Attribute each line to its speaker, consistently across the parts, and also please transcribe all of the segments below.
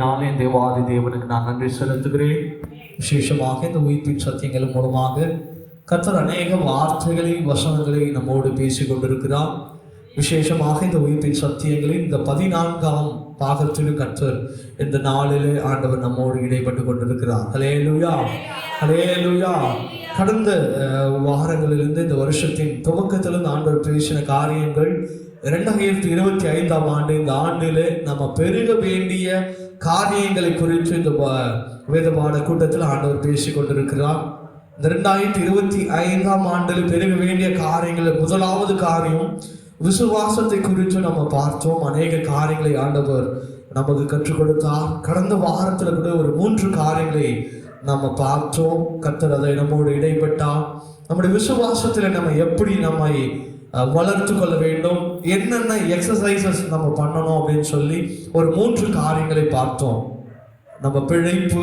Speaker 1: கிருபையினாலே என் தேவாதி தேவனுக்கு நான் நன்றி செலுத்துகிறேன். விசேஷமாக இந்த உயிர்ப்பின் சத்தியங்கள் மூலமாக கத்தர் அநேக வார்த்தைகளை வசனங்களை நம்மோடு பேசி கொண்டிருக்கிறார் விசேஷமாக இந்த உயிர்ப்பின் சத்தியங்களை இந்த பதினான்காம் பாகத்திலும் கத்தர் இந்த நாளிலே ஆண்டவர் நம்மோடு இடைப்பட்டு கொண்டிருக்கிறார். ஹலே லுயா ஹலே லுயா கடந்த வாரங்களிலிருந்து இந்த வருஷத்தின் துவக்கத்திலிருந்து ஆண்டவர் பேசின காரியங்கள் இரண்டாயிரத்தி இருபத்தி ஐந்தாம் ஆண்டு இந்த ஆண்டிலே நம்ம பெருக வேண்டிய காரியங்களை குறித்து இந்த வேதமான கூட்டத்தில் ஆண்டவர் பேசி கொண்டிருக்கிறார். இந்த ரெண்டாயிரத்தி இருபத்தி ஐந்தாம் ஆண்டில் பெருக வேண்டிய காரியங்கள் முதலாவது காரியம் விசுவாசத்தை குறித்து நம்ம பார்த்தோம். அநேக காரியங்களை ஆண்டவர் நமக்கு கற்றுக் கொடுத்தார். கடந்த வாரத்தில் கூட ஒரு மூன்று காரியங்களை நம்ம பார்த்தோம். கத்தர் அதை நம்மோடு இடைப்பட்டால் நம்முடைய விசுவாசத்தில் நம்ம எப்படி நம்மை வளர்த்து கொள்ள வேண்டும். என்னென்ன எக்ஸசைசஸ் நம்ம பண்ணணும் அப்படின்னு சொல்லி ஒரு மூன்று காரியங்களை பார்த்தோம். நம்ம பிழைப்பு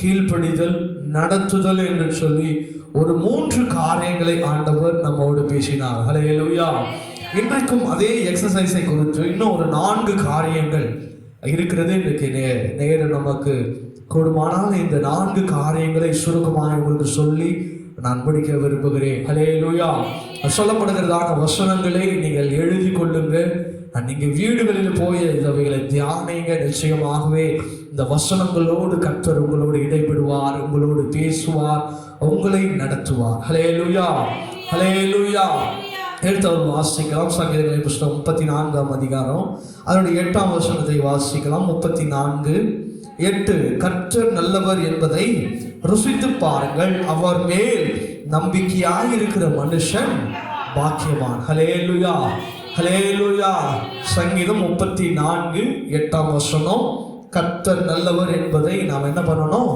Speaker 1: கீழ்ப்படிதல் நடத்துதல் என்று சொல்லி ஒரு மூன்று காரியங்களை ஆண்டவர் நம்மோடு பேசினார். ஹalleluya இன்றைக்கும் அதே எக்ஸசைஸை குறித்து இன்னும் ஒரு நான்கு காரியங்கள் இருக்கிறது இன்றைக்கு நே நேரு நமக்கு கூடுமானால் இந்த நான்கு காரியங்களை சுருக்கமாக உங்களுக்கு சொல்லி நான் படிக்க விரும்புகிறேன். ஹalleluya சொல்லப்படுகிறதான வசனங்களை நீங்கள் எழுதி கொள்ளுங்கள். நீங்கள் வீடுகளில் போய் இவைகளை தியானிங்க. நிச்சயமாகவே இந்த வசனங்களோடு கர்த்தர் உங்களோடு இடைபெறுவார் உங்களோடு பேசுவார் உங்களை நடத்துவார். ஹலே லுயா ஹலே லுயா எடுத்தவர் வாசிக்கலாம். சங்கீதங்களை புஸ்தகம் முப்பத்தி நான்காம் அதிகாரம். அதனுடைய எட்டாம் வசனத்தை வாசிக்கலாம். முப்பத்தி நான்கு எட்டு. கற்றர் நல்லவர் என்பதை ருசித்து பாருங்கள். அவர் மேல் நம்பிக்கையாய் இருக்கிற மனுஷன் பாக்கியவான். ஹலேலுயா ஹலேலுயா சங்கீதம் முப்பத்தி நான்கு எட்டாம் வசனம். கர்த்தர் நல்லவர் என்பதை நாம் என்ன பண்ணணும்?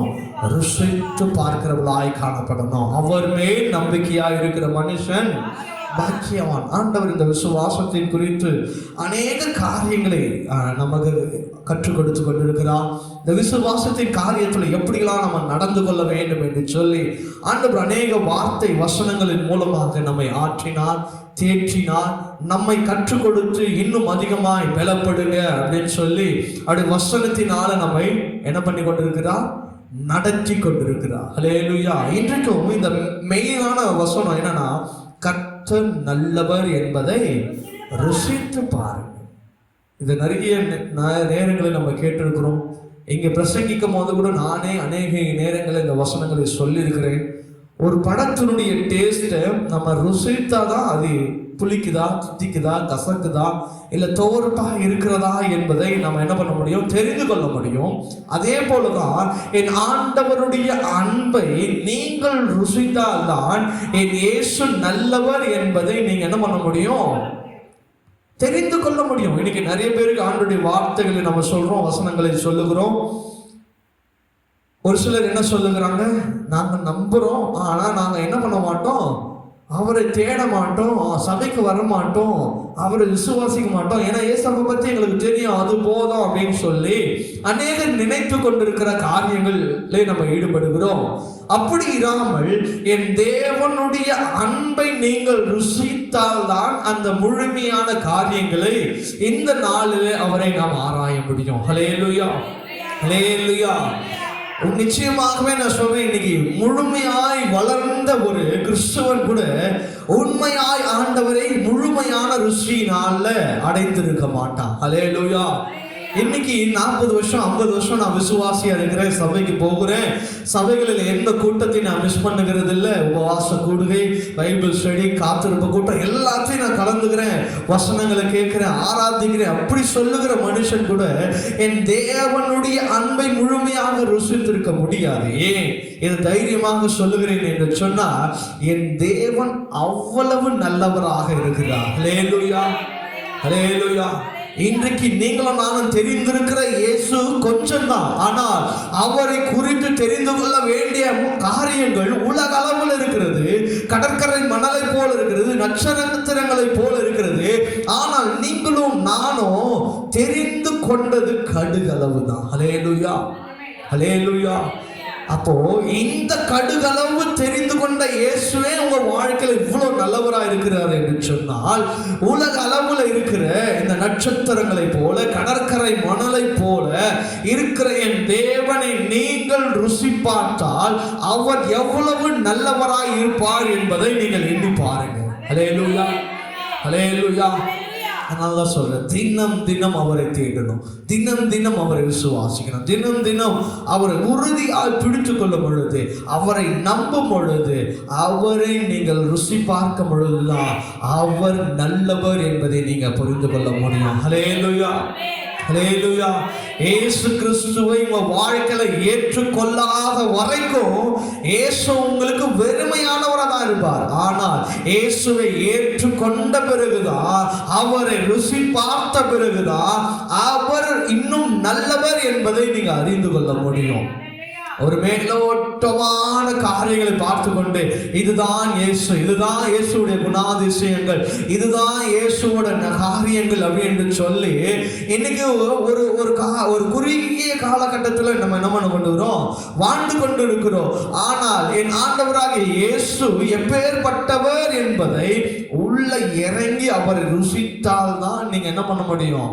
Speaker 1: ருசித்து பார்க்கிறவளாய் காணப்படணும். அவர் மேல் நம்பிக்கையாய் இருக்கிற மனுஷன் பாக்கியவான். ஆண்டவர் இந்த விசுவாசத்தின் குறித்து அநேக காரியங்களை நமக்கு கற்றுக் கொடுத்து கொண்டிருக்கிறார். இந்த விசுவாசத்தின் காரியத்தில் எப்படிலாம் நம்ம நடந்து கொள்ள வேண்டும் என்று சொல்லி ஆண்டவர் அநேக வார்த்தை வசனங்களின் மூலமாக நம்மை ஆற்றினார் தேற்றினார். நம்மை கற்றுக் கொடுத்து இன்னும் அதிகமாய் பலப்படுங்க அப்படின்னு சொல்லி அப்படி வசனத்தினால நம்மை என்ன பண்ணி கொண்டிருக்கிறார்? நடத்தி கொண்டிருக்கிறார். அலேலுயா இன்றைக்கும் இந்த மெயினான வசனம் என்னன்னா கர்த்தர் நல்லவர் என்பதை ருசித்து பாருங்க இது நிறைய நே- நேரங்களில் நம்ம கேட்டிருக்கிறோம். இங்கே பிரசங்கிக்கும் போது கூட நானே அநேக நேரங்களில் இந்த வசனங்களை சொல்லியிருக்கிறேன். ஒரு படத்தினுடைய டேஸ்ட்டை நம்ம ருசித்தா தான் அது புளிக்குதா சுத்திக்குதா கசக்குதா இல்லை துவர்ப்பா இருக்கிறதா என்பதை நம்ம என்ன பண்ண முடியும்? தெரிந்து கொள்ள முடியும். அதே போலதான் என் ஆண்டவருடைய அன்பை நீங்கள் ருசித்தால்தான் என் இயேசு நல்லவர் என்பதை நீங்கள் என்ன பண்ண முடியும்? தெரிந்து கொள்ள முடியும். இன்னைக்கு நிறைய பேருக்கு ஆண்டுடைய வார்த்தைகளை நம்ம சொல்றோம் வசனங்களை சொல்லுகிறோம். ஒரு சிலர் என்ன சொல்லுகிறாங்க? நாங்கள் நம்புகிறோம் ஆனால் நாங்கள் என்ன பண்ண மாட்டோம்? அவரை தேட மாட்டோம் சபைக்கு வர மாட்டோம் அவரை விசுவாசிக்க மாட்டோம். ஏன்னா ஏசப்பை பற்றி எங்களுக்கு தெரியும் அது போதும் அப்படின்னு சொல்லி அநேகர் நினைத்து கொண்டிருக்கிற காரியங்களிலே நம்ம ஈடுபடுகிறோம். அப்படி இராமல் என் தேவனுடைய அன்பை நீங்கள் ருசித்தால்தான் அந்த முழுமையான காரியங்களை இந்த நாளிலே அவரை நாம் ஆராய முடியும். ஹலேலுயா ஹலேலுயா நிச்சயமாகவே நான் சொல்றேன் இன்னைக்கு முழுமையாய் வளர்ந்த ஒரு கிறிஸ்தவன் கூட உண்மையாய் ஆண்டவரை முழுமையான ருசியினால அடைந்திருக்க மாட்டான். ஹலேலுயா இன்னைக்கு நாற்பது வருஷம் ஐம்பது வருஷம் நான் விசுவாசியா இருக்கிறேன் சபைக்கு போகிறேன். சபைகளில் எந்த கூட்டத்தையும் நான் மிஸ் பண்ணுகிறது இல்லை உபவாச கூடுகை பைபிள் ஸ்டடி காத்திருப்பு கூட்டம் எல்லாத்தையும் நான் கலந்துக்கிறேன். வசனங்களை கேட்கிறேன் ஆராதிக்கிறேன். அப்படி சொல்லுகிற மனுஷன் கூட என் தேவனுடைய அன்பை முழுமையாக ருசித்திருக்க முடியாது. ஏன்? இதை தைரியமாக சொல்லுகிறேன் என்று சொன்னால் என் தேவன் அவ்வளவு நல்லவராக இருக்கிறார். ஹalleluya ஹalleluya இன்றைக்கு நீங்களும் நானும் தெரிந்திருக்கிற இயேசு கொஞ்சம் தான் ஆனால் அவரை குறித்து தெரிந்து கொள்ள வேண்டிய காரியங்கள் உலக அளவில் இருக்கிறது. கடற்கரை மணலை போல இருக்கிறது நட்சத்திரங்களை போல இருக்கிறது. ஆனால் நீங்களும் நானும் தெரிந்து கொண்டது கடுகளவு தான் ஹலேலுயா ஹலேலுயா அப்போ இந்த கடுகளவு தெரிந்து கொண்ட இயேசுவே உங்க வாழ்க்கையில் இவ்வளவு நல்லவரா இருக்கிறார் என்று சொன்னால் உலக அளவுல இருக்கிற இந்த நட்சத்திரங்களை போல கடற்கரை மணலை போல இருக்கிற என் தேவனை நீங்கள் ருசி பார்த்தால் அவர் எவ்வளவு நல்லவராய் இருப்பார் என்பதை நீங்கள் எண்ணி பாருங்க அலே ஹalleluya அதனால தான் சொல்கிறேன் தினம் தினம் அவரை தேடணும். தினம் தினம் அவரை விசுவாசிக்கணும். தினம் தினம் அவரை உறுதியாக பிடித்து கொள்ளும் பொழுது அவரை நம்பும் பொழுது அவரை நீங்கள் ருசி பார்க்கும் பொழுதுதான் அவர் நல்லவர் என்பதை நீங்கள் புரிந்து கொள்ள முடியும். ஹலேலுயா ஹalleluya இயேசு கிறிஸ்துவை உங்கள் வாழ்க்கையில் ஏற்றுக்கொள்ளாத வரைக்கும் ஏசு உங்களுக்கு வெறும் தான் ஆனால் இயேசுவை ஏற்றுக்கொண்ட பிறகுதான் அவரை ருசி பார்த்த பிறகுதான் அவர் இன்னும் நல்லவர் என்பதை நீங்க அறிந்து கொள்ள முடியும். ஒரு மேலோட்டமான காரியங்களை பார்த்து கொண்டு இதுதான் இயேசு இதுதான் இயேசுடைய குணாதிசயங்கள் இதுதான் இயேசுவோட ந- காரியங்கள் அப்படின்னு சொல்லி இன்னைக்கு ஒரு ஒரு கா ஒரு குறுகிய காலகட்டத்தில் நம்ம என்ன பண்ண கொண்டுகிறோம் வாழ்ந்து கொண்டு இருக்கிறோம். ஆனால் என் ஆண்டவராக இயேசு எப்பேற்பட்டவர் என்பதை உள்ள இறங்கி அவரை ருசித்தால் தான் நீங்க என்ன பண்ண முடியும்?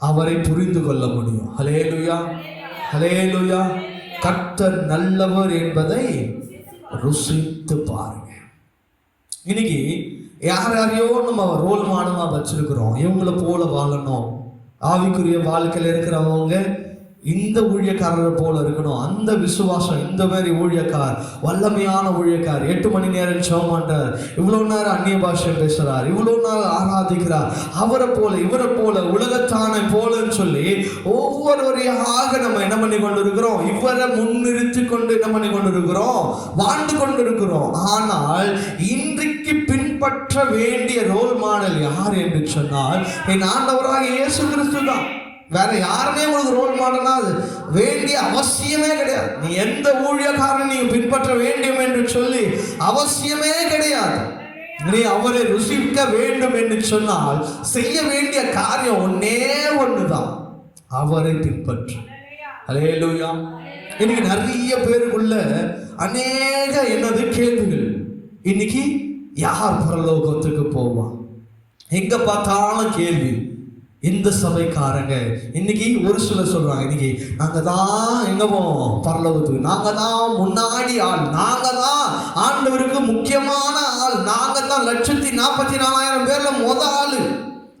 Speaker 1: அவரை புரிந்து கொள்ள முடியும். ஹலேலுயா ஹலேலுயா கர்த்தர் நல்லவர் என்பதை ருசித்து பாருங்க. இன்னைக்கு யார் யாரையோ நம்ம ரோல் மாடலாக வச்சிருக்கிறோம். இவங்கள போல வாழணும். ஆவிக்குரிய வாழ்க்கையில் இருக்கிறவங்க இந்த ஊழியக்காரரை போல இருக்கணும். அந்த விசுவாசம் இந்த மாதிரி ஊழியக்கார் வல்லமையான ஊழியக்கார். எட்டு மணி நேரம் சோமாண்டார் இவ்வளோ நேரம் அந்நிய பாஷை பேசுகிறார் இவ்வளோ நேரம் ஆராதிக்கிறார். அவரை போல இவரை போல உலகத்தானை போலன்னு சொல்லி ஒவ்வொருவரையாக நம்ம என்ன பண்ணி கொண்டு இருக்கிறோம் இவரை முன்னிறுத்தி கொண்டு என்ன பண்ணி கொண்டு இருக்கிறோம் வாழ்ந்து கொண்டு இருக்கிறோம் ஆனால் இன்றைக்கு பின்பற்ற வேண்டிய ரோல் மாடல் யார் என்று சொன்னால் என் ஆண்டவராக இயேசு கிறிஸ்து தான் வேற யாருமே உங்களுக்கு ரோல் மாடலா அது வேண்டிய அவசியமே கிடையாது. நீ எந்த ஊழியக்காரன் நீ பின்பற்ற வேண்டும் என்று சொல்லி அவசியமே கிடையாது. நீ அவரை ருசிக்க வேண்டும் என்று சொன்னால் செய்ய வேண்டிய காரியம் ஒன்னே ஒண்ணுதான். அவரை பின்பற்று. அலேலூயா இன்னைக்கு நிறைய பேருக்குள்ள அநேக என்னது கேள்விகள். இன்னைக்கு யார் பரலோகத்துக்கு போவான்? எங்க பார்த்தாலும் கேள்வி. இந்த சபைக்காரங்க இன்னைக்கு ஒரு சிலர் சொல்றாங்க இன்னைக்கு நாங்க தான் எங்க பரலோகத்துக்கு நாங்க தான் முன்னாடி ஆள் நாங்க தான் ஆண்டவருக்கு முக்கியமான ஆள் நாங்க தான் லட்சத்தி நாற்பத்தி நாலாயிரம் பேர்ல முத ஆளு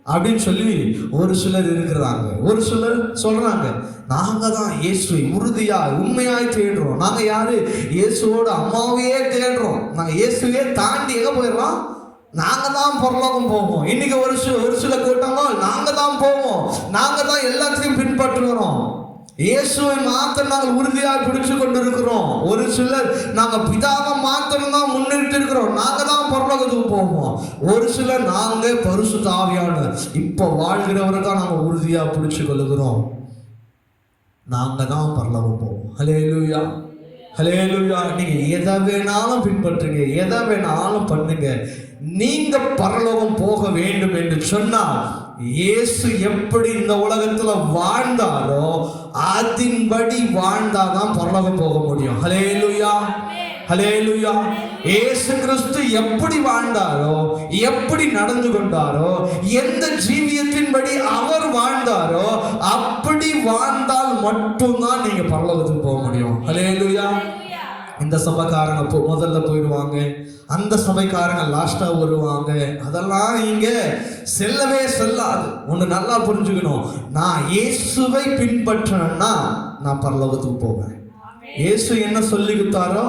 Speaker 1: அப்படின்னு சொல்லி ஒரு சிலர் இருக்கிறாங்க. ஒரு சிலர் சொல்றாங்க நாங்க தான் இயேசுவை உறுதியா உண்மையாய் தேடுறோம். நாங்க யாரு? இயேசுவோட அம்மாவையே தேடுறோம். நாங்க இயேசுவே தாண்டி எங்க போயிடுறோம்? நாங்கள் தான் பரலோகம் போவோம். இன்னைக்கு ஒரு சில ஒரு சில கூட்டங்கள் நாங்கள் தான் போவோம். நாங்கள் தான் எல்லாத்தையும் பின்பற்றுகிறோம். இயேசுவை மாத்திரம் நாங்கள் உறுதியாக பிடிச்சு கொண்டு இருக்கிறோம் ஒரு சிலர் நாங்கள் பிதாவை மாத்திரம் தான் முன்னிட்டு இருக்கிறோம் நாங்கள் தான் பரலோகத்துக்கு போவோம். ஒரு சிலர் நாங்கள் பரிசு தாவியான இப்போ வாழ்கிறவரை தான் நாங்கள் உறுதியாக பிடிச்சு கொள்ளுகிறோம். நாங்கள் தான் பரலோகம் போவோம். ஹலேலூயா ஹலேலுயா நீங்க எதை வேணாலும் பின்பற்றுங்க எதை வேணாலும் பண்ணுங்க. நீங்க பரலோகம் போக வேண்டும் என்று சொன்னால் இயேசு எப்படி இந்த உலகத்துல வாழ்ந்தாரோ அதின்படி வாழ்ந்தாதான் பரலோகம் போக முடியும். ஹலேலுயா ஹலேலுயா இயேசு கிறிஸ்து எப்படி வாழ்ந்தாரோ எப்படி நடந்து கொண்டாரோ எந்த ஜீவியத்தின்படி அவர் வாழ்ந்தாரோ அப்படி வாழ்ந்தால் மட்டும்தான் நீங்க பரலோகத்துக்கு போக முடியும் ஹலேலுயா இந்த சபைக்காரங்க போ முதல்ல போயிடுவாங்க அந்த சபைக்காரங்க லாஸ்டா வருவாங்க அதெல்லாம் இங்க செல்லவே செல்லாது ஒன்று நல்லா புரிஞ்சுக்கணும் நான் இயேசுவை பின்பற்றினேன்னா நான் பரலோகத்துக்கு போவேன் இயேசு என்ன சொல்லி கொடுத்தாரோ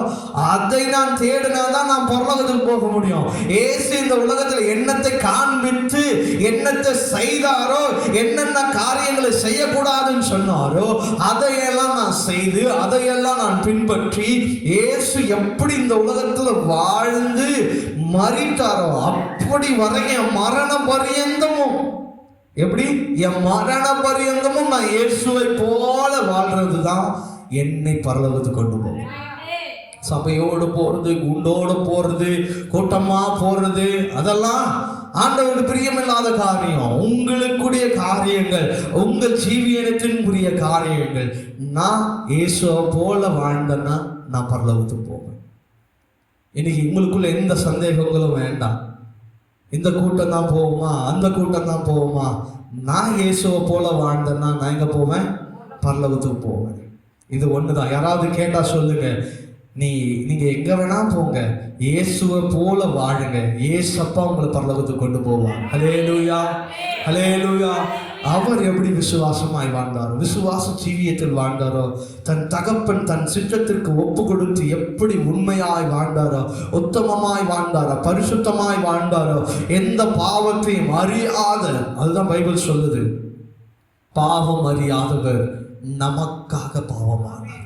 Speaker 1: அதை நான் தேடினா தான் நான் பரலோகத்துக்கு போக முடியும். இயேசு இந்த உலகத்தில் என்னத்தை காண்பித்து என்னத்தை செய்தாரோ என்னென்ன காரியங்களை செய்யக்கூடாதுன்னு சொன்னாரோ அதையெல்லாம் நான் செய்து அதையெல்லாம் நான் பின்பற்றி இயேசு எப்படி இந்த உலகத்தில் வாழ்ந்து மறித்தாரோ அப்படி வரைக்கும் மரண பரியந்தமும் எப்படி? என் மரண பரியந்தமும் நான் இயேசுவை போல வாழ்றது தான் என்னை பரலோகத்துக்கு கொண்டு போகும் சபையோடு போறது குண்டோடு போறது கூட்டமா போறது அதெல்லாம் ஆண்டவருக்கு பிரியமில்லாத காரியம். உங்களுக்குரிய காரியங்கள் உங்கள் ஜீவியனத்தினுரிய காரியங்கள். நான் இயேசுவை போல வாழ்ந்தேன்னா நான் பரலோகத்துக்கு போவேன். இன்னைக்கு உங்களுக்குள்ள எந்த சந்தேகங்களும் வேண்டாம். இந்த கூட்டம் தான் போவோமா அந்த கூட்டம் தான் போவோமா நான் இயேசுவை போல வாழ்ந்தேன்னா நான் எங்க போவேன்? பரலோகத்துக்கு போவேன். இது ஒன்று தான் யாராவது கேட்டால் சொல்லுங்க. நீ நீங்கள் எங்கே வேணால் போங்க. இயேசுவை போல வாழுங்க. இயேசப்பா உங்களை பரலோகத்துக்கு கொண்டு போவார். ஹலேலூயா ஹலேலூயா அவர் எப்படி விசுவாசமாய் வாழ்ந்தாரோ விசுவாச ஜீவியத்தில் வாழ்ந்தாரோ தன் தகப்பன் தன் சிற்றத்திற்கு ஒப்பு கொடுத்து எப்படி உண்மையாய் வாழ்ந்தாரோ உத்தமமாய் வாழ்ந்தாரோ பரிசுத்தமாய் வாழ்ந்தாரோ எந்த பாவத்தையும் அறியாத அதுதான் பைபிள் சொல்லுது. பாவம் அறியாதவர் நமக்காக பாவமானார்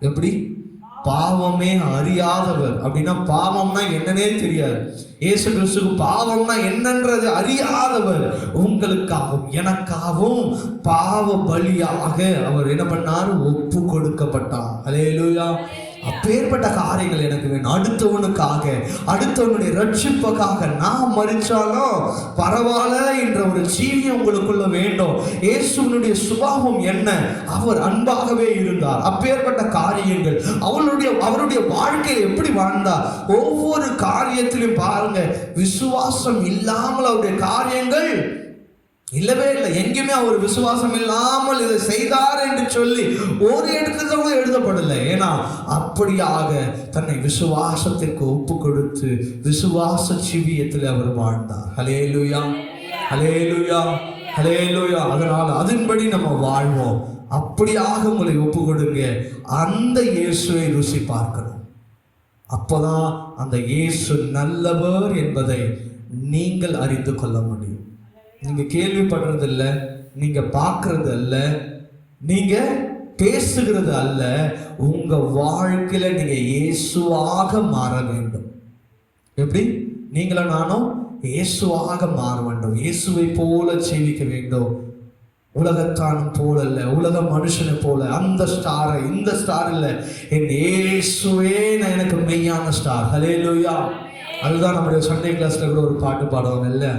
Speaker 1: எப்படி? பாவமே அறியாதவர். அப்படின்னா பாவம்னா என்னன்னே தெரியாது. இயேசு கிறிஸ்துக்கு பாவம்னா என்னன்றது அறியாதவர். உங்களுக்காகவும் எனக்காகவும் பாவ பலியாக அவர் என்ன பண்ணார்? ஒப்பு கொடுக்கப்பட்டார் அலேலுயா அப்பேற்பட்ட காரியங்கள் எனக்கு வேணும். அடுத்தவனுக்காக அடுத்தவனுடைய ரட்சிப்புக்காக நான் மறிச்சாலும் பரவாயில்ல என்ற ஒரு ஜீவியம் உங்களுக்குள்ள வேண்டும். இயேசுவனுடைய சுபாவம் என்ன? அவர் அன்பாகவே இருந்தார். அப்பேற்பட்ட காரியங்கள் அவளுடைய அவருடைய வாழ்க்கையை எப்படி வாழ்ந்தார்? ஒவ்வொரு காரியத்திலும் பாருங்க விசுவாசம் இல்லாமல் அவருடைய காரியங்கள் இல்லவே இல்லை. எங்கேயுமே அவர் விசுவாசம் இல்லாமல் இதை செய்தார் என்று சொல்லி ஒரு இடத்துல கூட எழுதப்படலை. ஏன்னா அப்படியாக தன்னை விசுவாசத்திற்கு ஒப்பு கொடுத்து விசுவாச சிவியத்தில் அவர் வாழ்ந்தார். ஹலேலுயா ஹலேலுயா ஹலேலுயா அதனால் அதன்படி நம்ம வாழ்வோம். அப்படியாக உங்களை ஒப்பு கொடுங்க. அந்த இயேசுவை ருசி பார்க்கணும். அப்போதான் அந்த இயேசு நல்லவர் என்பதை நீங்கள் அறிந்து கொள்ள முடியும். நீங்கள் கேள்விப்படுறது இல்லை நீங்கள் பார்க்கறது அல்ல நீங்கள் பேசுகிறது அல்ல உங்கள் வாழ்க்கையில் நீங்கள் இயேசுவாக மாற வேண்டும். எப்படி? நீங்களும் நானும் இயேசுவாக மாற வேண்டும். இயேசுவை போல சேவிக்க வேண்டும். உலகத்தானும் போல இல்லை உலக மனுஷனை போல. அந்த ஸ்டாரை இந்த ஸ்டார் இல்லை. என் இயேசுவே நான் எனக்கு மெய்யான ஸ்டார் ஹலே அதுதான் நம்முடைய சண்டே கிளாஸ்ல கூட ஒரு பாட்டு பாடுவாங்க இல்லை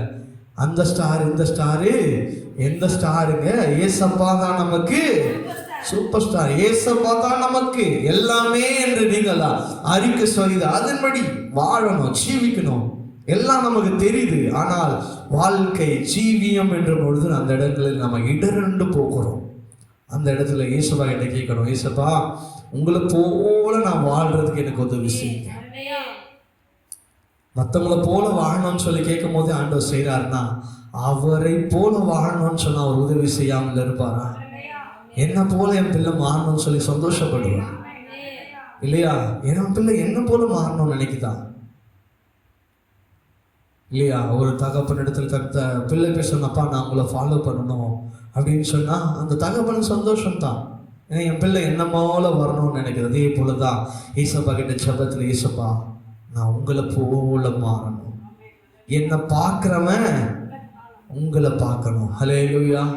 Speaker 1: அந்த ஸ்டார் இந்த ஸ்டாரு எந்த ஸ்டாருங்க ஏசப்பா தான் நமக்கு சூப்பர் ஸ்டார் ஏசப்பா தான் நமக்கு எல்லாமே என்று நீங்கள் அறிக்கை செய்து அதன்படி வாழணும் ஜீவிக்கணும். எல்லாம் நமக்கு தெரியுது. ஆனால் வாழ்க்கை ஜீவியம் என்ற பொழுது அந்த இடங்களில் நம்ம இடரண்டு போகிறோம். அந்த இடத்துல ஏசப்பா கிட்ட கேட்கணும்? ஏசப்பா உங்களை போல நான் வாழ்றதுக்கு எனக்கு உதவி செய்யுங்க. மற்றவங்கள போல வாழணும்னு சொல்லி கேட்கும் போது ஆண்டவர் செய்கிறாருன்னா அவரை போல வாழணும்னு சொன்னால் அவர் உதவி செய்யாமல் இருப்பாரா? என்ன போல என் பிள்ளை மாறணும்னு சொல்லி சந்தோஷப்படுவார். இல்லையா? என் பிள்ளை என்ன போல மாறணும்னு நினைக்குதான் இல்லையா? ஒரு தகப்பன் இடத்துல கத்த பிள்ளை பேசுனப்பா நான் உங்களை ஃபாலோ பண்ணணும். அப்படின்னு சொன்னால் அந்த தகப்பன் சந்தோஷம் தான் ஏன்னா என் பிள்ளை என்ன போல வரணும்னு நினைக்கிறது? அதே போல தான் ஈசப்பா கிட்ட சபத்தில் ஈசப்பா நான் உங்களை போல மாறணும். என்னை பார்க்குறவன் உங்களை பார்க்கணும். ஹலே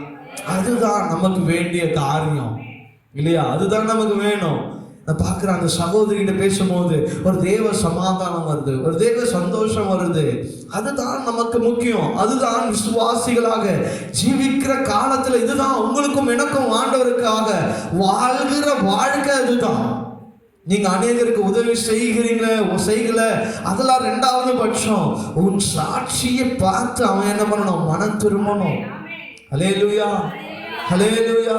Speaker 1: அதுதான் நமக்கு வேண்டிய காரியம். இல்லையா? அதுதான் நமக்கு வேணும். நான் பார்க்குற அந்த சகோதரிகிட்ட பேசும்போது ஒரு தேவ சமாதானம் வருது. ஒரு தேவ சந்தோஷம் வருது. அதுதான் நமக்கு முக்கியம். அதுதான் விசுவாசிகளாக ஜீவிக்கிற காலத்தில் இதுதான் உங்களுக்கும் எனக்கும் ஆண்டவருக்காக வாழ்கிற வாழ்க்கை அதுதான். நீங்க அநேகருக்கு உதவி செய்கிறீங்களே செய்யல. அதெல்லாம் ரெண்டாவது பட்சம். உன் சாட்சியை பார்த்து அவன் என்ன பண்ணணும்? மனம் திரும்பணும். ஹலே லூயா ஹலே லூயா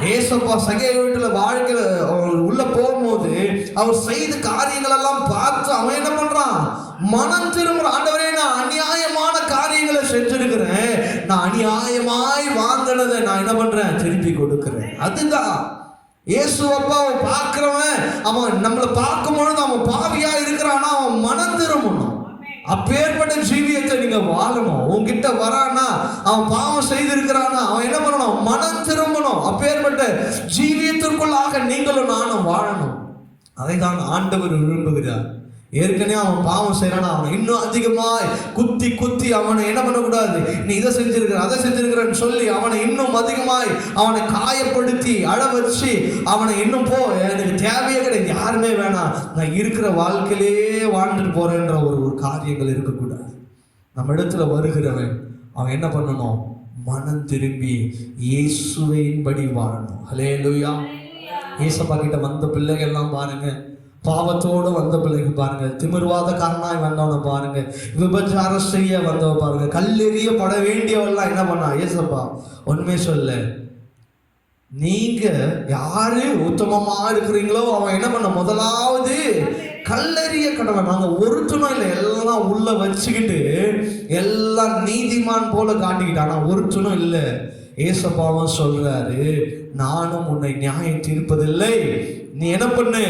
Speaker 1: ஏசப்பா சகைய வீட்டுல வாழ்க்கையில அவர் உள்ள போகும்போது அவர் செய்த காரியங்கள் எல்லாம் பார்த்து அவன் என்ன பண்றான்? மனம் திரும்புற ஆண்டவரே நான் அநியாயமான காரியங்களை செஞ்சிருக்கிறேன். நான் அநியாயமாய் வாங்கினதை நான் என்ன பண்றேன்? திருப்பி கொடுக்கிறேன். அதுதான். இயேசு அப்பா அவன் அவன் நம்மளை பார்க்கும் பொழுது அவன் பாவியா இருக்கிறானா அவன் மனம் திரும்பணும் அப்பேற்பட்ட ஜீவியத்தை நீங்க வாழணும். உன்கிட்ட வரானா அவன் பாவம் செய்திருக்கிறானா அவன் என்ன பண்ணணும்? மனம் திரும்பணும் அப்பேற்பட்ட ஜீவியத்திற்குள்ளாக நீங்களும் நானும் வாழணும். அதை தான் ஆண்டவர் விரும்புகிறார். ஏற்கனவே அவன் பாவம் செய்யறானா அவனை இன்னும் அதிகமாய் குத்தி குத்தி அவனை என்ன பண்ணக்கூடாது? நீ இதை செஞ்சிருக்கிற அதை செஞ்சிருக்கிறன்னு சொல்லி அவனை இன்னும் அதிகமாய் அவனை காயப்படுத்தி அழ வச்சு அவனை இன்னும் போ எனக்கு தேவையே கிடையாது யாருமே வேணாம். நான் இருக்கிற வாழ்க்கையிலே வாழ்ந்துட்டு போறேன்ற ஒரு ஒரு காரியங்கள் இருக்கக்கூடாது. நம்ம இடத்துல வருகிறவன் அவன் என்ன பண்ணணும்? மனம் திரும்பி இயேசுவையின்படி வாழணும். ஹலே லூயா ஏசப்பா கிட்ட வந்த பிள்ளைகள்லாம் பாருங்க. பாவத்தோடு வந்த பிள்ளைங்க பாருங்க. திமிர்வாத காரணாய் வந்தவனை பாருங்க. விபச்சாரம் செய்ய வந்தவ பாருங்க. கல்லெறியப்பட வேண்டியவெல்லாம் என்ன பண்ணா? ஏசப்பா உண்மை சொல்ல. நீங்க யாரு? உத்தமமா இருக்கிறீங்களோ அவன் என்ன பண்ண? முதலாவது கல்லறிய கடவை நாங்க ஒருத்தனும் இல்லை எல்லாம் உள்ள வச்சுக்கிட்டு எல்லாம் நீதிமான் போல காட்டிக்கிட்டு ஆனா ஒருத்தனும் இல்லை. ஏசப்பாவும் சொல்றாரு நானும் உன்னை நியாயம் தீர்ப்பதில்லை நீ என்ன பண்ணு?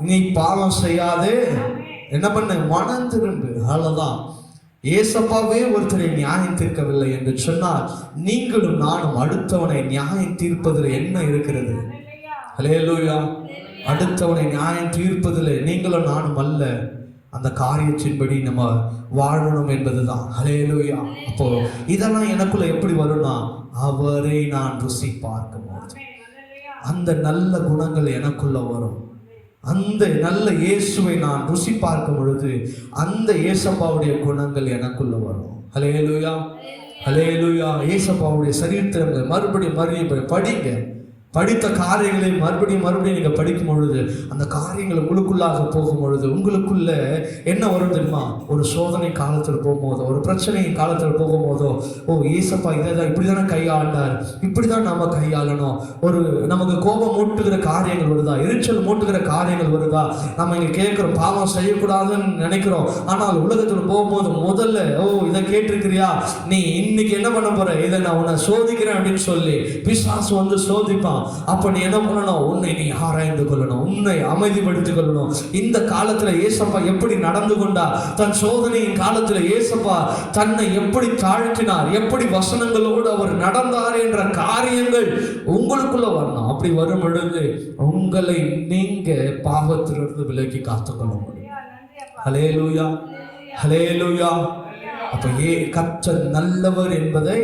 Speaker 1: நீ பாவம் செய்யாதே. என்ன பண்ண? மனம் திரும்பு அவ்வளவுதான். ஏசப்பாவே ஒருத்தரை நியாயம் தீர்க்கவில்லை என்று சொன்னால் நீங்களும் நானும் அடுத்தவனை நியாயம் தீர்ப்பதில் என்ன இருக்கிறது? ஹலேலூயா அடுத்தவனை நியாயம் தீர்ப்பதில் நீங்களும் நானும் அல்ல. அந்த காரியத்தின்படி நம்ம வாழணும் என்பது தான் ஹலேலூயா அப்போ இதெல்லாம் எனக்குள்ள எப்படி வரும்னா அவரை நான் ருசி பார்க்கும்போது அந்த நல்ல குணங்கள் எனக்குள்ள வரும். அந்த நல்ல இயேசுவை நான் ருசி பார்க்கும் பொழுது அந்த ஏசப்பாவுடைய குணங்கள் எனக்குள்ள வரும். ஹலேலுயா ஹலேலுயா ஏசப்பாவுடைய சரித்திரங்களை மறுபடியும் மறுபடியும் படிங்க. படித்த காரியங்களை மறுபடியும் மறுபடியும் நீங்கள் படிக்கும் பொழுது அந்த காரியங்கள் உங்களுக்குள்ளாக போகும் பொழுது உங்களுக்குள்ள என்ன வரும் தெரியுமா? ஒரு சோதனை காலத்தில் போகும்போதோ ஒரு பிரச்சனை காலத்தில் போகும்போதோ ஓ ஏசப்பா இதை தான் இப்படி தானே கையாண்டார் இப்படி தான் நாம கையாளணும். ஒரு நமக்கு கோபம் மூட்டுகிற காரியங்கள் வருதா? எரிச்சல் மூட்டுகிற காரியங்கள் வருதா? நம்ம இங்கே கேட்குறோம் பாவம் செய்யக்கூடாதுன்னு நினைக்கிறோம். ஆனால் உலகத்தில் போகும்போது முதல்ல ஓ இதை கேட்டிருக்கிறியா? நீ இன்னைக்கு என்ன பண்ண போற? இதை நான் உன்னை சோதிக்கிறேன் அப்படின்னு சொல்லி பிசாசு வந்து சோதிப்பான். அப்போ நீ என்ன பண்ணணும்? உன்னை நீ ஆராய்ந்து கொள்ளணும். உன்னை அமைதிப்படுத்திக் கொள்ளணும் இந்த காலத்துல ஏசப்பா எப்படி நடந்து கொண்டா? தன் சோதனையின் காலத்துல ஏசப்பா தன்னை எப்படி தாழ்த்தினார்? எப்படி வசனங்களோடு அவர் நடந்தார் என்ற காரியங்கள் உங்களுக்குள்ள வரணும். அப்படி வரும் பொழுது உங்களை நீங்க பாவத்திலிருந்து விலக்கி காத்துக்கொள்ள முடியும். ஹலேலூயா ஹலேலூயா அப்ப ஏ கற்ற நல்லவர் என்பதை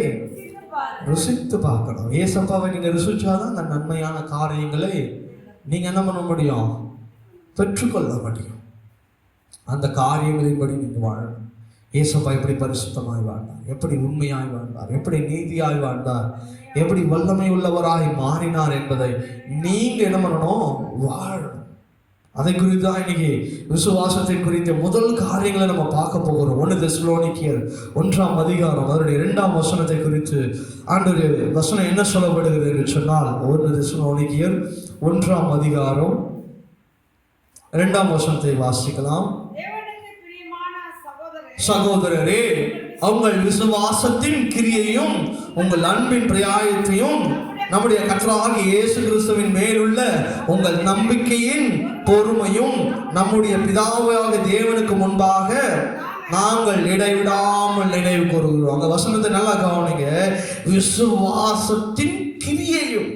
Speaker 1: ருசித்து பார்க்கணும். ஏசப்பாவை நீங்கள் ருசிச்சாதான் அந்த நன்மையான காரியங்களை நீங்கள் என்ன பண்ண முடியும்? பெற்றுக்கொள்ள முடியும். அந்த காரியங்களின்படி நீங்கள் வாழணும். ஏசப்பா எப்படி பரிசுத்தமாய் வாழ்ந்தார்? எப்படி உண்மையாய் வாழ்ந்தார்? எப்படி நீதியாய் வாழ்ந்தார்? எப்படி வல்லமை உள்ளவராய் மாறினார் என்பதை நீங்கள் என்ன பண்ணணும்? வாழணும். அதை குறித்து தான் இன்னைக்கு விசுவாசத்தை குறித்த முதல் காரியங்களை நம்ம பார்க்க போகிறோம். ஒன்று தெஸ்லோனிக்கியர் ஒன்றாம் அதிகாரம் அதனுடைய இரண்டாம் வசனத்தை குறித்து ஆண்டு வசனம் என்ன சொல்லப்படுகிறது என்று சொன்னால் ஒன்று தெஸ்லோனிக்கியர் ஒன்றாம் அதிகாரம் இரண்டாம் வசனத்தை வாசிக்கலாம்.
Speaker 2: சகோதரரே
Speaker 1: சகோதரரே உங்கள் விசுவாசத்தின் கிரியையும் உங்கள் அன்பின் பிரயாயத்தையும் நம்முடைய கற்றலாகிய இயேசு கிறிஸ்துவின் மேலுள்ள உங்கள் நம்பிக்கையின் பொறுமையும் நம்முடைய பிதாவாக தேவனுக்கு முன்பாக நாங்கள் இடைவிடாமல் நினைவு கூறுகிறோம். அந்த வசனத்தை நல்லா கவனிங்க. விசுவாசத்தின் கிரியையும்.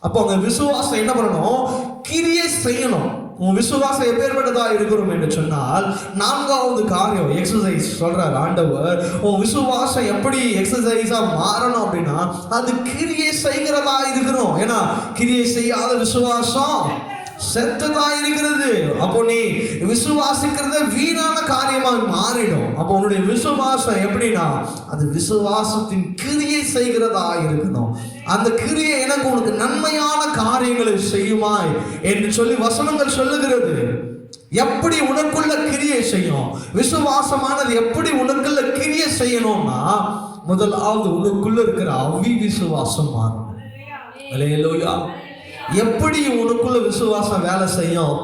Speaker 1: அப்போ அங்கே விசுவாசம் என்ன பண்ணணும்? கிரியை செய்யணும். உன் விசுவாசம் எப்பேற்பட்டதா இருக்கிறோம் என்று சொன்னால் நான்காவது காரியம் எக்ஸசைஸ் சொல்றார் ஆண்டவர். உன் விசுவாசம் எப்படி எக்ஸசைஸா மாறணும் அப்படின்னா அது கிரியை செய்கிறதா இருக்கிறோம். ஏன்னா கிரியை செய்யாத விசுவாசம். செத்ததா இருக்கிறது. அப்போ நீ விசுவாசிக்கிறத வீணான காரியமாக மாறிடும். அப்போ உன்னுடைய விசுவாசம் எப்படின்னா அது விசுவாசத்தின் கிரியை செய்கிறதா இருக்கணும். அந்த கிரியை எனக்கு உனக்கு நன்மையான காரியங்களை செய்யுமாய் என்று சொல்லி வசனங்கள் சொல்லுகிறது. எப்படி உனக்குள்ள கிரியை செய்யும்? விசுவாசமானது எப்படி உனக்குள்ள கிரியை செய்யணும்னா முதலாவது உனக்குள்ள இருக்கிற அவி விசுவாசம் மாறும் எப்படி உனக்குள்ள விசுவாசம் வேலை செய்யும்?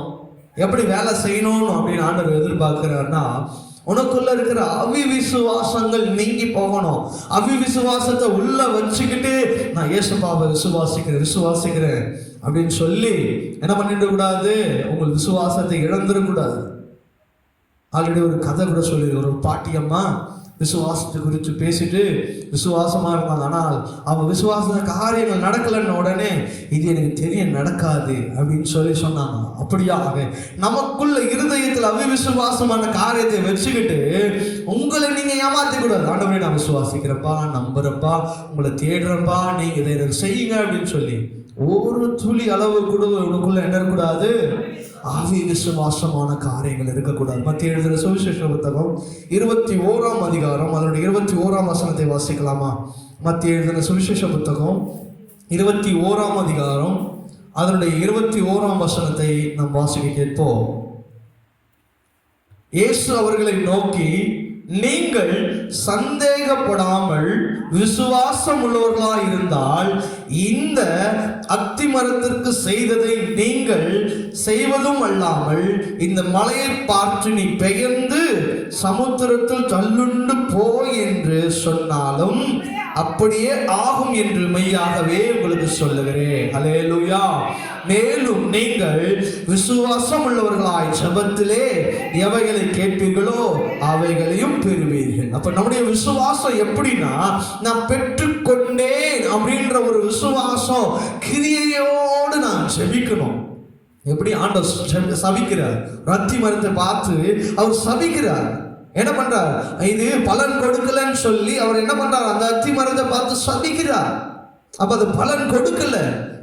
Speaker 1: எப்படி வேலை செய்யணும்னு அப்படின்னு ஆண்டவர் எதிர்பார்க்கிறாருன்னா உனக்குள்ள இருக்கிற அவி விசுவாசங்கள் நீங்கி போகணும். அவி விசுவாசத்தை உள்ள வச்சுக்கிட்டு நான் இயேசுபாவை விசுவாசிக்கிறேன் விசுவாசிக்கிறேன் அப்படின்னு சொல்லி என்ன பண்ணிட கூடாது? உங்கள் விசுவாசத்தை இழந்துடக்கூடாது ஆல்ரெடி ஒரு கதை கூட சொல்லி ஒரு பாட்டியம்மா விசுவாசத்தை குறித்து பேசிட்டு விசுவாசமாக இருந்தாங்க. ஆனால் அவன் விசுவாச காரியங்கள் நடக்கலைன்னு உடனே இது எனக்கு தெரிய நடக்காது அப்படின்னு சொல்லி சொன்னாங்க. அப்படியா அவன் நமக்குள்ள இருதயத்தில் அவிவிசுவாசமான காரியத்தை வச்சுக்கிட்டு உங்களை நீங்கள் ஏமாற்றிக்கூடாது கூடாது நான் விசுவாசிக்கிறப்பா நம்புகிறப்பா உங்களை தேடுறப்பா நீங்கள் இதை எனக்கு செய்யுங்க அப்படின்னு சொல்லி ஒரு துளி அளவு கூட உனக்குள்ள என்ன கூடாது ஆவி விசுவாசமான காரியங்கள் இருக்கக்கூடாது. மத்திய எழுதுகிற சுவிசேஷ புத்தகம் இருபத்தி ஓராம் அதிகாரம் அதனுடைய இருபத்தி ஓராம் வசனத்தை வாசிக்கலாமா? மத்திய எழுதுகிற சுவிசேஷ புத்தகம் இருபத்தி ஓராம் அதிகாரம் அதனுடைய இருபத்தி ஓராம் வசனத்தை நாம் வாசிக்க கேட்போம். இயேசு அவர்களை நோக்கி நீங்கள் சந்தேகப்படாமல் விசுவாசம் உள்ளவர்களாய் இருந்தால் இந்த அத்தி மரத்திற்கு செய்ததை நீங்கள் செய்வதும் அல்லாமல் இந்த மலையை பார்த்து நீ பெயர்ந்து சமுத்திரத்தில் தள்ளுண்டு போ என்று சொன்னாலும் அப்படியே ஆகும் என்று மெய்யாகவே உங்களுக்கு சொல்லுகிறேன். அலேலுயா மேலும் நீங்கள் விசுவாசம் உள்ளவர்களாய் ஜபத்திலே எவைகளை கேட்பீர்களோ அவைகளையும் பெறுவீர்கள். அப்ப நம்முடைய விசுவாசம் எப்படின்னா நான் பெற்றுக்கொண்டேன் அப்படின்ற ஒரு விசுவாசம் கிரியையோடு நான் செபிக்கணும் எப்படி? ஆண்டவர் சபிக்கிறார். ரத்தி மரத்தை பார்த்து அவர் சபிக்கிறார். என்ன பண்றார்? இது பலன் கொடுக்கலன்னு சொல்லி அவர் என்ன பண்றார்? அந்த அத்தி மரத்தை பார்த்து சபிக்கிறார். அப்ப அது பலன் கொடுக்கல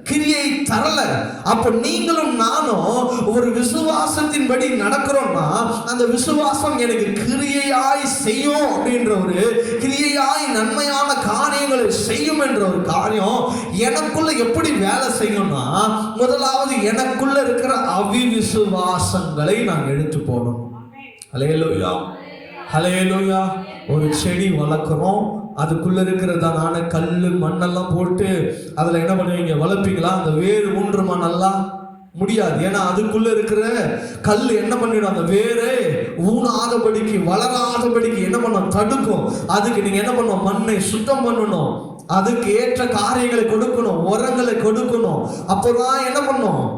Speaker 1: கிரியை தரல. அப்ப நீங்களும் நானும் ஒரு விசுவாசத்தின்படி நடக்கிறோம்னா அந்த விசுவாசம் எனக்கு கிரியையாய் செய்யும் அப்படின்ற ஒரு கிரியையாய் நன்மையான காரியங்களை செய்யும் என்ற ஒரு காரியம் எனக்குள்ள எப்படி வேலை செய்யணும்னா முதலாவது எனக்குள்ள இருக்கிற அவிவிசுவாசங்களை நான் எடுத்து போடணும் அலையலோயா ஹலேலூயா ஒரு செடி வளர்க்குறோம். அதுக்குள்ள இருக்கிறதான கல் மண்ணெல்லாம் போட்டு அதில் என்ன பண்ணுவீங்க? வளர்ப்பீங்களா? அந்த வேர் ஊன்றுமா மண்ணெல்லாம் முடியாது. ஏன்னா அதுக்குள்ள இருக்கிற கல் என்ன பண்ணிடும்? அந்த வேரே ஊனாதபடிக்கு வளராதபடிக்கு என்ன பண்ணும்? தடுக்கும். அதுக்கு நீங்க என்ன பண்ணணும் மண்ணை சுத்தம் பண்ணணும். அதுக்கு ஏற்ற காரியங்களை கொடுக்கணும். உரங்களை கொடுக்கணும். அப்போதான் என்ன பண்ணும்?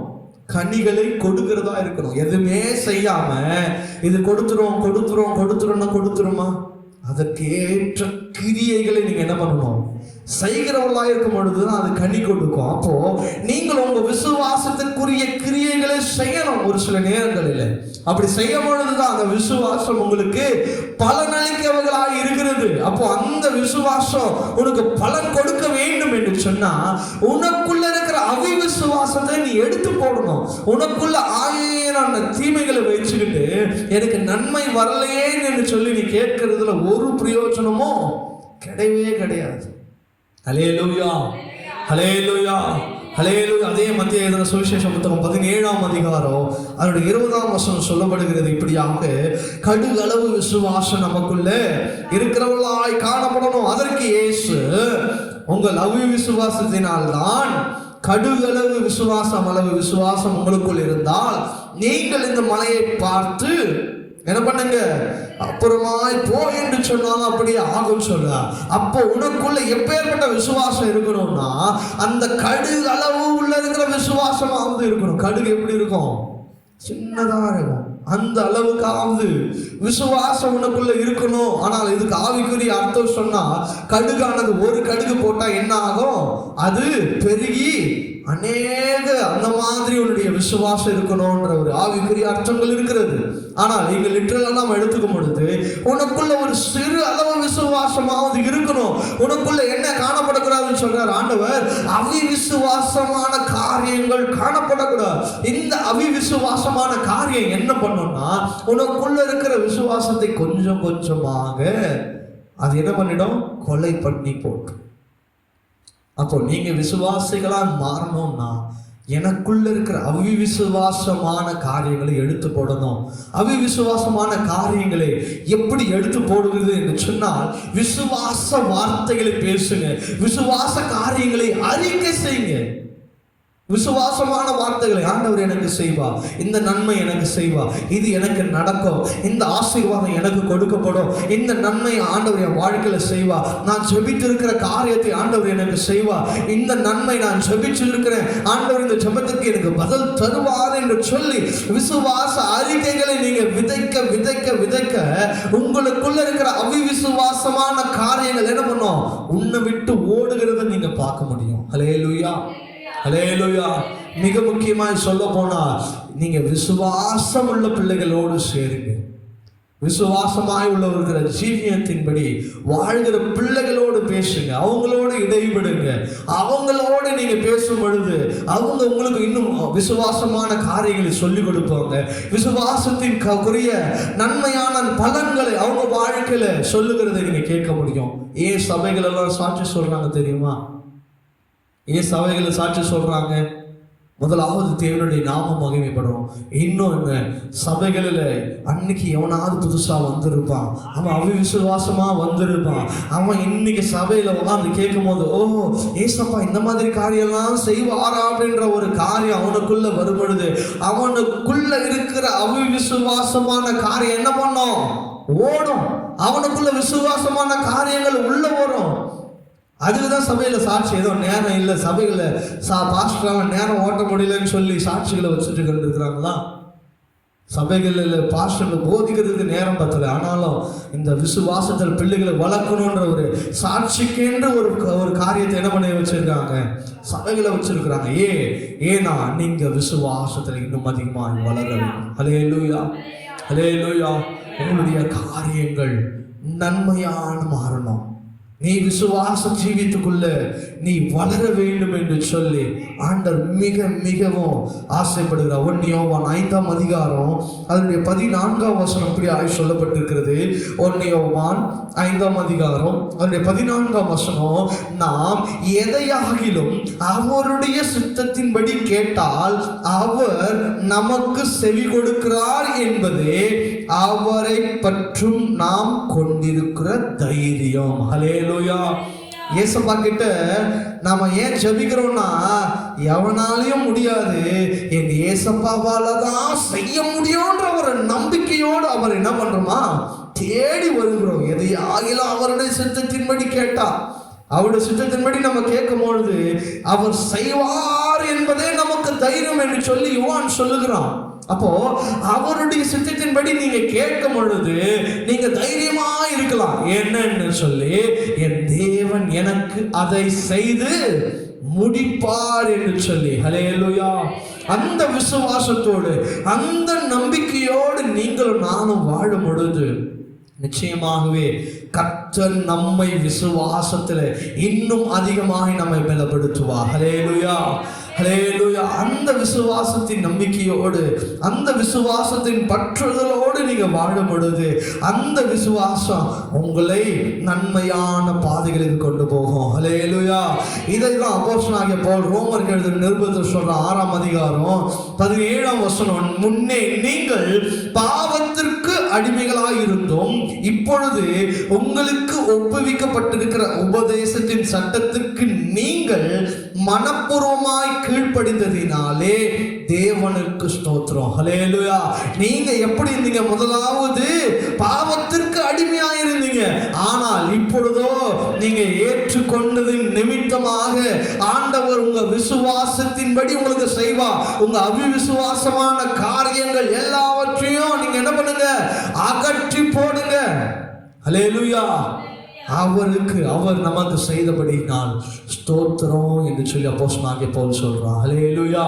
Speaker 1: கனிகளை கொடுக்கிறதா இருக்கணும். எதுவுமே செய்யாம இது கொடுத்துரும் கொடுத்துரும் கொடுத்துரும்னா கொடுத்துருமா? அதற்கு ஏற்ற கிரியைகளை நீங்கள் என்ன பண்ணணும்? செய்கிறவர்களா இருக்கும் பொழுதுதான் அது கனி கொடுக்கும் அப்போ நீங்கள் உங்க விசுவாசத்திற்குரிய கிரியைகளை செய்யணும் ஒரு சில நேரங்களில். அப்படி செய்யும் பொழுதுதான் அந்த விசுவாசம் உங்களுக்கு பலனளிக்கவர்களாக இருக்கிறது. அப்போ அந்த விசுவாசம் உனக்கு பலன் கொடுக்க வேண்டும் என்று சொன்னா உனக்குள்ள இருக்கிற அவிவிசுவாசத்தை நீ எடுத்து போடணும். உனக்குள்ள ஆயிரம் தீமைகளை வச்சுக்கிட்டு எனக்கு நன்மை வரலையே என்று சொல்லி நீ கேட்கறதுல ஒரு பிரயோஜனமும் கிடையவே கிடையாது. ஹலே லூயா ஹலே லூயா ஹலேலூயா அதே மத்திய எழுதின சுவிசேஷ புத்தகம் பதினேழாம் அதிகாரம் அதனுடைய இருபதாம் வசனம் சொல்லப்படுகிறது இப்படியாக கடுகளவு விசுவாசம் நமக்குள்ள இருக்கிறவர்களாய் காணப்படணும். அதற்கு இயேசு உங்கள் அவி விசுவாசத்தினால்தான் கடுகளவு விசுவாசம் அளவு விசுவாசம் உங்களுக்குள் இருந்தால் நீங்கள் இந்த மலையை பார்த்து என்ன பண்ணுங்க? அப்புறமாய் போ என்று சொன்னாலும் அப்படியே ஆகும் சொல்றா. அப்போ உனக்குள்ள எப்பேற்பட்ட விசுவாசம் இருக்கணும்னா அந்த கடுகு அளவு உள்ள இருக்கிற விசுவாசமாவது இருக்கணும். கடுகு எப்படி இருக்கும்? சின்னதா இருக்கும். அந்த அளவுக்காவது விசுவாசம் உனக்குள்ள இருக்கணும். ஆனால் இதுக்கு ஆவிக்குரிய அர்த்தம் சொன்னா கடுகானது ஒரு கடுகு போட்டா என்ன ஆகும்? அது பெருகி அநேக அந்த மாதிரி உன்னுடைய விசுவாசம் இருக்கணும்ன்ற ஒரு ஆவிக்குரிய அர்த்தங்கள் இருக்கிறது. ஆனால் நீங்கள் லிட்டரலாக நாம் எடுத்துக்கும் பொழுது உனக்குள்ள ஒரு சிறு அளவு விசுவாசமாவது இருக்கணும். உனக்குள்ள என்ன காணப்படக்கூடாதுன்னு சொல்றார் ஆண்டவர்? அவிவிசுவாசமான காரியங்கள் காணப்படக்கூடாது. இந்த அவிவிசுவாசமான காரியம் என்ன பண்ணும்னா உனக்குள்ள இருக்கிற விசுவாசத்தை கொஞ்சம் கொஞ்சமாக அது என்ன பண்ணிடும்? கொலை பண்ணி போட்டு அப்போ நீங்க விசுவாசிகளா மாறணும்னா எனக்குள்ள இருக்கிற அவிவிசுவாசமான காரியங்களை எடுத்து போடணும். அவிவிசுவாசமான காரியங்களை எப்படி எடுத்து போடுவது என்று சொன்னால் விசுவாச வார்த்தைகளை பேசுங்க. விசுவாச காரியங்களை அறிக்கை செய்யுங்க. விசுவாசமான வார்த்தைகளை ஆண்டவர் எனக்கு செய்வா. இந்த நன்மை எனக்கு செய்வா. இது எனக்கு நடக்கும். இந்த ஆசீர்வாதம் எனக்கு கொடுக்கப்படும். இந்த நன்மை ஆண்டவர் என் வாழ்க்கையில் செய்வா. நான் செபித்திருக்கிற காரியத்தை ஆண்டவர் எனக்கு செய்வா. இந்த நன்மை நான் செபிச்சிருக்கிறேன் ஆண்டவர் இந்த செபத்துக்கு எனக்கு பதில் தருவார் என்று சொல்லி விசுவாச அறிக்கைகளை நீங்க விதைக்க விதைக்க விதைக்க உங்களுக்குள்ள இருக்கிற அவிவிசுவாசமான காரியங்கள் என்ன பண்ணும்? உன்னை விட்டு ஓடுகிறத நீங்க பார்க்க முடியும். ஹalleluya ஹalleluya மிக முக்கியமாக சொல்ல போனால் நீங்கள் விசுவாசம் உள்ள பிள்ளைகளோடு சேருங்க. விசுவாசமாய் உள்ளவர்கள் ஜீவியத்தின்படி வாழ்கிற பிள்ளைகளோடு பேசுங்க. அவங்களோடு இடைவிடுங்க. அவங்களோடு நீங்க பேசும் பொழுது அவங்க உங்களுக்கு இன்னும் விசுவாசமான காரியங்களை சொல்லிக் கொடுப்பாங்க. விசுவாசத்தின் நன்மையான பலன்களை அவங்க வாழ்க்கையில சொல்லுகிறதை நீங்க கேட்க முடியும். ஏன் சபைகள் எல்லாம் சாட்சி சொல்றாங்க தெரியுமா? ஏன் சபைகளை சாட்சி சொல்கிறாங்க முதலாவது தேவனுடைய நாமம் மகிமைப்படும் இன்னொன்று சபைகளில் அன்னைக்கு எவனாவது புதுசாக வந்திருப்பான். அவன் அவிவிசுவாசமாக வந்திருப்பான். அவன் இன்னைக்கு சபையில் உட்காந்து கேட்கும் போது ஓ ஏசப்பா இந்த மாதிரி காரியம்லாம் செய்வாரா? அப்படின்ற ஒரு காரியம் அவனுக்குள்ள வரும்பொழுது அவனுக்குள்ளே அவனுக்குள்ள இருக்கிற அவிவிசுவாசமான காரியம் என்ன பண்ணும்? ஓடும். அவனுக்குள்ள விசுவாசமான காரியங்கள் உள்ள வரும். அதுக்கு தான் சபையில் சாட்சி. ஏதோ நேரம் இல்லை சபைகளில் சா பாஸ்டராக நேரம் ஓட்ட முடியலன்னு சொல்லி சாட்சிகளை வச்சுட்டு கண்டிருக்கிறாங்களா சபைகளில் பாஸ்டர்கள் போதிக்கிறதுக்கு நேரம் பத்தல. ஆனாலும் இந்த விசுவாசத்தில் பிள்ளைகளை வளர்க்கணுன்ற ஒரு சாட்சிக்கின்ற ஒரு ஒரு காரியத்தை என்ன பண்ணி வச்சிருக்காங்க? சபைகளை வச்சிருக்கிறாங்க. ஏ ஏனா நீங்க விசுவாசத்தில் இன்னும் அதிகமாக வளர வேண்டும். லூயா அலே லூயா உங்களுடைய காரியங்கள் நன்மையான மாறணும். நீ விசுவாச ஜீவித்துக்குள்ள. நீ வளர வேண்டும் என்று சொல்லி ஆண்டர் மிக மிகவும் ஆசைப்படுகிறார். ஒன்னியோவான் ஐந்தாம் அதிகாரம் அதனுடைய பதினான்காம் வசனம் அப்படி ஆய் சொல்லப்பட்டிருக்கிறது. ஒன்னியோவான் ஐந்தாம் அதிகாரம் அதனுடைய பதினான்காம் வசனம் நாம் எதையாகிலும் அவருடைய சித்தத்தின்படி கேட்டால் அவர் நமக்கு செவி கொடுக்கிறார் என்பது அவரை பற்றும் நாம் கொண்டிருக்கிற தைரியம். ஹலேலுயா ஏசப்பா கிட்ட நாம ஏன் ஜபிக்கிறோம்னா எவனாலையும் முடியாது. என் ஏசப்பாவால தான் செய்ய முடியும்ன்ற ஒரு நம்பிக்கையோடு அவர் என்ன பண்றோமா? தேடி வருகிறோம். எதையாகிலும் அவருடைய சித்தத்தின்படி கேட்டா. அவருடைய சித்தத்தின்படி நம்ம கேட்கும் பொழுது அவர் செய்வார் என்பதே நமக்கு தைரியம் என்று சொல்லி யுவான் சொல்லுகிறான். அப்போ அவருடைய சித்தத்தின்படி நீங்க கேட்கும் பொழுது நீங்க தைரியமா இருக்கலாம். என்னன்னு சொல்லி என் தேவன் எனக்கு அதை செய்து முடிப்பார் என்று சொல்லி. ஹலேலுயா அந்த விசுவாசத்தோடு அந்த நம்பிக்கையோடு நீங்களும் நானும் வாழும் பொழுது நிச்சயமாகவே கற்றல் நம்மை விசுவாசத்தில் இன்னும் அதிகமாக நம்மை பலப்படுத்துவார். ஹலேலுயா ஹலே அந்த விசுவாசத்தின் நம்பிக்கையோடு அந்த விசுவாசத்தின் பற்றுதலோடு நீங்க வாழும் பொழுது அந்த விசுவாசம் உங்களை நன்மையான பாதைகளுக்கு கொண்டு போகும். அலேலுயா இதைதான் அப்போஸ்தலனாகிய போல் ரோமருக்கு எழுதின நிருபத்தில் சொல்ற ஆறாம் அதிகாரம் பதினேழாம் வசனம் முன்னே நீங்கள் பாவத்திற்கு அடிமைகளாக இருந்தும் இப்பொழுது உங்களுக்கு ஒப்புவிக்கப்பட்டிருக்கிற உபதேசத்தின் சட்டத்திற்கு நீங்கள் மனப்பூர்வமாய் கீழ்ப்படிந்ததினாலே தேவனுக்கு ஸ்தோத்திரம். ஹலேலுயா நீங்க எப்படி இருந்தீங்க? முதலாவது பாவத்திற்கு அடிமையாக இருந்தீங்க ஆனால் இப்பொழுதோ நீங்க ஏற்றுக்கொண்டதின் நிமித்தமாக ஆண்டவர் உங்க விசுவாசத்தின்படி உங்களுக்கு செய்வா. உங்க அவிவிசுவாசமான காரியங்கள் எல்லாவற்றையும் நீங்க என்ன பண்ணுங்க? அகற்றி போடுங்க. ஹலேலுயா அவருக்கு அவர் நமக்கு செய்தபடினால் ஸ்தோத்திரம் என்று சொல்லி அப்போஸ் அப்போஸ்தலனாகிய பவுல் சொல்றான். லுயா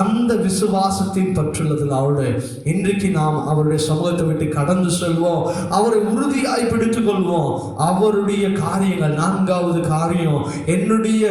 Speaker 1: அந்த விசுவாசத்தின் பற்றுள்ளதில் அவருடைய இன்றைக்கு நாம் அவருடைய சமூகத்தை விட்டு கடந்து செல்வோம். அவரை உறுதியாய் பிடித்து கொள்வோம். அவருடைய காரியங்கள் நான்காவது காரியம் என்னுடைய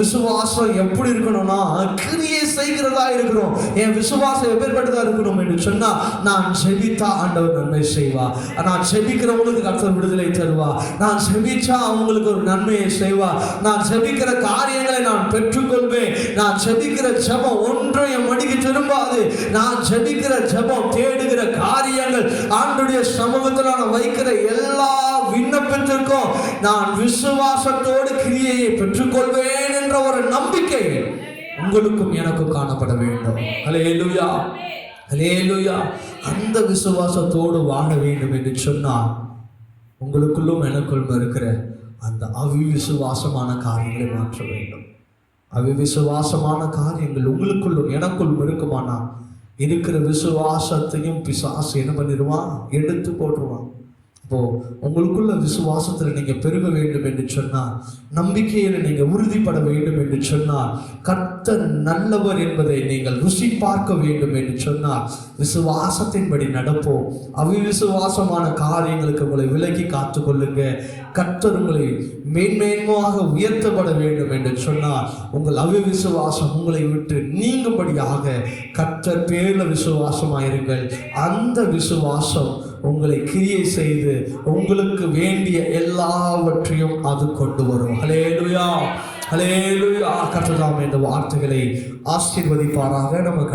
Speaker 1: விசுவாசம் எப்படி இருக்கணும்னா கிரியை செய்கிறதா இருக்கிறோம். என் விசுவாசம் எப்பேற்பட்டதா இருக்கணும் என்று சொன்னால் நான் செபித்தா ஆண்டவர் நன்மை செய்வா நான் செபிக்கிறவங்களுக்கு கர்த்தர் விடுதலை தருவா நான் செபிச்சா அவங்களுக்கு ஒரு நன்மையை செய்வா. நான் செபிக்கிற காரியங்களை நான் பெற்றுக்கொள்வேன். நான் செபிக்கிற ஜெபம் ஒன்றும் என் மடிக்கு திரும்பாது நான் செபிக்கிற ஜெபம் தேடுகிற காரியங்கள் ஆண்டுடைய சமூகத்தில் நான் வைக்கிற எல்லா விண்ணப்பத்திற்கும் நான் விசுவாசத்தோடு கிரியையை பெற்றுக்கொள்வேன் என்ற ஒரு நம்பிக்கை உங்களுக்கும் எனக்கும் காணப்பட வேண்டும். ஹalleluya ஹalleluya அந்த விசுவாசத்தோடு வாழ வேண்டும் என்று சொன்னால் உங்களுக்குள்ளும் எனக்குள்ளும் இருக்கிற அந்த அவிவிசுவாசமான காரியங்களை மாற்ற வேண்டும். அவிவிசுவாசமான காரியங்கள் உங்களுக்குள்ளும் எனக்குள்ளும் இருக்குமானா இருக்கிற விசுவாசத்தையும் பிசாசு என்ன பண்ணிடுவான்? எடுத்து போட்டுருவான். இப்போ உங்களுக்குள்ள விசுவாசத்தில் நீங்க பெருக வேண்டும் என்று சொன்னால் நம்பிக்கையில் நீங்க உறுதிப்பட வேண்டும் என்று சொன்னால் கர்த்தர் நல்லவர் என்பதை நீங்கள் ருசி பார்க்க வேண்டும் என்று சொன்னால் விசுவாசத்தின்படி நடப்போம் அவிவிசுவாசமான காரியங்களுக்கு உங்களை விலகி காத்து கொள்ளுங்க. கர்த்தர் உங்களை மேன்மேன்மாக உயர்த்தப்பட வேண்டும் என்று சொன்னால் உங்கள் அவிவிசுவாசம் உங்களை விட்டு நீங்கும்படியாக கர்த்தர் பேரில் விசுவாசமாயிருங்கள். அந்த விசுவாசம் உங்களை கிரியை செய்து உங்களுக்கு வேண்டிய எல்லாவற்றையும் அது கொண்டு வரும். ஹலேலுயா ஹலேலுயா கற்றுதாம் என்ற வார்த்தைகளை ஆசீர்வதிப்பாராக. நமக்கு